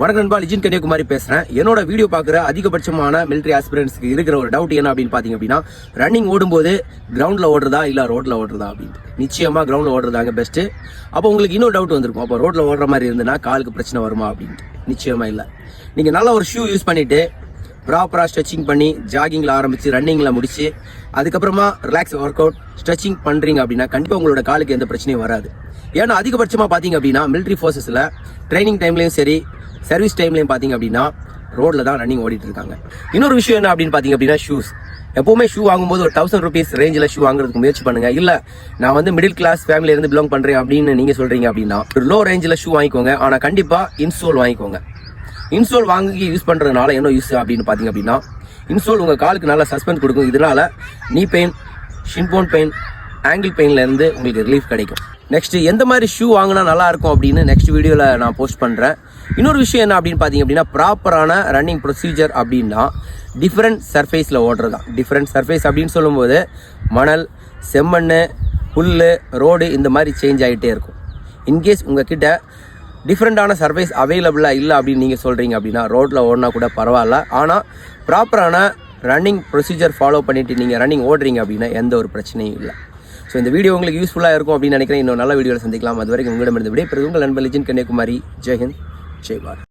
வணக்கம் நண்பா லிஜின் கன்னியாகுமரி பேசுறேன். என்னோட வீடியோ பார்க்குற அதிகபட்சமான மிலிட்டரி ஆஸ்பிரன்ஸ்க்கு இருக்கிற ஒரு டவுட் என்ன அப்படின்னு பாத்தீங்க அப்படின்னா ரன்னிங் ஓடும்போது கிரவுண்ட்ல ஓடுறதா இல்ல ரோட்ல ஓடுறதா அப்படின்ட்டு. நிச்சயமா கிரவுண்ட்ல ஓடுறதாங்க பெஸ்ட் அப்போ உங்களுக்கு இன்னொரு டவுட் வந்திருக்கும். அப்போ ரோட்ல ஓடுற மாதிரி இருந்ததுன்னா காலுக்கு பிரச்சனை வருமா அப்படின்ட்டு. நிச்சயமா இல்ல. நீங்க நல்ல ஒரு ஷூ யூஸ் பண்ணிட்டு ப்ராப்பரா ஸ்ட்ரெச்சிங் பண்ணி ஜாகிங்ல ஆரம்பிச்சு ரன்னிங்ல முடிச்சு அதுக்கப்புறமா ரிலாக்ஸ் ஒர்க் அவுட் ஸ்ட்ரெச்சிங் பண்றீங்க அப்படின்னா கண்டிப்பா உங்களோட காலுக்கு எந்த பிரச்சனையும் வராது. ஏன்னா அதிகபட்சமா பாத்தீங்க அப்படின்னா மிலிட்டரி ஃபோர்ஸஸ்ல ட்ரைனிங் டைம்லயும் சரி சர்வீஸ் டைம்லையும் பார்த்தீங்க அப்படின்னா ரோட்டில் தான் ரன்னிங் ஓடிட்டு இருக்காங்க இன்னொரு விஷயம் என்ன அப்படின்னு பார்த்தீங்க அப்படின்னா ஷூஸ் எப்பவுமே ஷூ வாங்கும்போது ஒரு தௌசண்ட் ருபீஸ் ரேஞ்சில் ஷூ வாங்குறதுக்கு முயற்சி பண்ணுங்க. இல்லை நான் வந்து மிடில் கிளாஸ் ஃபேமிலியிலேருந்து பிலாங் பண்ணுறேன் அப்படின்னு நீங்கள் சொல்றீங்க அப்படின்னா ஒரு லோ ரேஞ்சில் ஷூ வாங்கிக்கோங்க. ஆனால் கண்டிப்பாக இன்சோல் வாங்கிக்கோங்க. இன்சோல் வாங்கி யூஸ் பண்ணுறதுனால என்ன யூஸ் அப்படின்னு பார்த்தீங்க அப்படின்னா இன்சோல் உங்கள் காலுக்கு நல்லா சஸ்பெண்ட் கொடுக்கும். இதனால நீ பெயின் ஷின்போன் பெயின் ஆங்கிள் பெயின்லேருந்து உங்களுக்கு ரிலீஃப் கிடைக்கும். நெக்ஸ்ட் எந்த மாதிரி ஷூ வாங்கினா நல்லா இருக்கும் அப்படின்னு நெக்ஸ்ட் வீடியோவில் நான் போஸ்ட் பண்ணுறேன் இன்னொரு விஷயம் என்ன அப்படின்னு பார்த்தீங்க அப்படின்னா ப்ராப்பரான ரன்னிங் ப்ரொசீஜர் அப்படின்னா டிஃப்ரெண்ட் சர்ஃபேஸில் ஓடுறது தான். டிஃப்ரெண்ட் சர்ஃபேஸ் அப்படின்னு சொல்லும்போது மணல் செம்மண் புல் ரோடு இந்த மாதிரி சேஞ்ச் ஆகிட்டே இருக்கும். இன்கேஸ் உங்ககிட்ட டிஃப்ரெண்ட்டான சர்ஃபேஸ் அவைலபிளாக இல்லை அப்படின்னு நீங்கள் சொல்கிறீங்க அப்படின்னா ரோட்டில் ஓடினா கூட பரவாயில்ல. ஆனால் ப்ராப்பரான ரன்னிங் ப்ரொசீஜர் ஃபாலோ பண்ணிவிட்டு நீங்கள் ரன்னிங் ஓடுறீங்க அப்படின்னா எந்த ஒரு பிரச்சனையும் இல்லை. ஸோ இந்த வீடியோ உங்களுக்கு யூஸ்ஃபுல்லாக இருக்கும் அப்படின்னு நினைக்கிறேன். இன்னும் நல்ல வீடியோவில் சந்திக்கலாம். அது வரைக்கும் உங்களிடமிருந்து விடைபெறுது உங்கள் நண்பர் லிஜின் கன்னியாகுமரி. ஜெய்ஹிந்த் ஜெய் பாரத்.